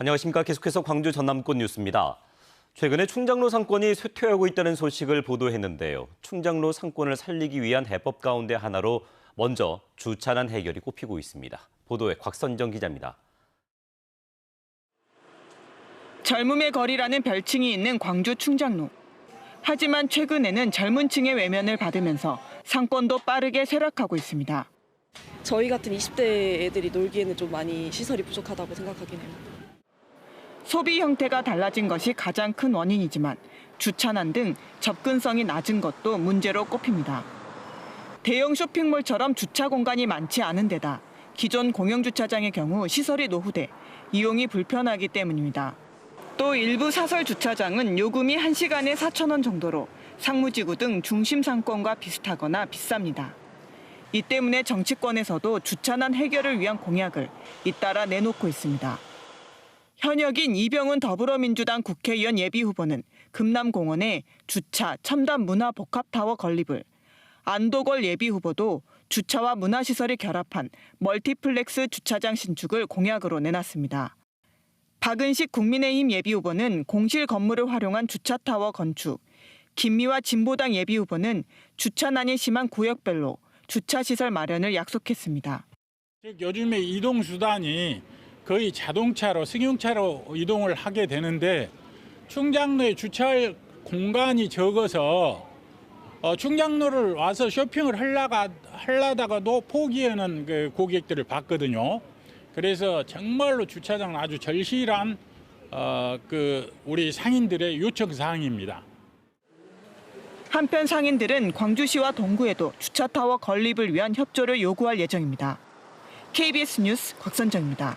안녕하십니까. 계속해서 광주 전남권 뉴스입니다. 최근에 충장로 상권이 쇠퇴하고 있다는 소식을 보도했는데요. 충장로 상권을 살리기 위한 해법 가운데 하나로 먼저 주차난 해결이 꼽히고 있습니다. 보도에 곽선정 기자입니다. 젊음의 거리라는 별칭이 있는 광주 충장로. 하지만 최근에는 젊은 층의 외면을 받으면서 상권도 빠르게 쇠락하고 있습니다. 저희 같은 20대 애들이 놀기에는 좀 많이 시설이 부족하다고 생각하긴 해요. 소비 형태가 달라진 것이 가장 큰 원인이지만 주차난 등 접근성이 낮은 것도 문제로 꼽힙니다. 대형 쇼핑몰처럼 주차 공간이 많지 않은 데다 기존 공영주차장의 경우 시설이 노후돼 이용이 불편하기 때문입니다. 또 일부 사설 주차장은 요금이 1시간에 4천 원 정도로 상무지구 등 중심 상권과 비슷하거나 비쌉니다. 이 때문에 정치권에서도 주차난 해결을 위한 공약을 잇따라 내놓고 있습니다. 현역인 이병훈 더불어민주당 국회의원 예비후보는 금남공원에 주차 첨단 문화 복합타워 건립을, 안도걸 예비후보도 주차와 문화시설이 결합한 멀티플렉스 주차장 신축을 공약으로 내놨습니다. 박은식 국민의힘 예비후보는 공실 건물을 활용한 주차타워 건축, 김미화 진보당 예비후보는 주차난이 심한 구역별로 주차시설 마련을 약속했습니다. 즉 요즘에 이동 수단이 거의 자동차로 승용차로 이동을 하게 되는데 충장로에 주차할 공간이 적어서 어, 충장로를 와서 쇼핑을 하려가 하려다가도 포기하는 그 고객들을 봤거든요. 그래서 정말로 주차장은 아주 절실한 어, 그 우리 상인들의 요청 사항입니다. 한편 상인들은 광주시와 동구에도 주차타워 건립을 위한 협조를 요구할 예정입니다. KBS 뉴스 곽선정입니다.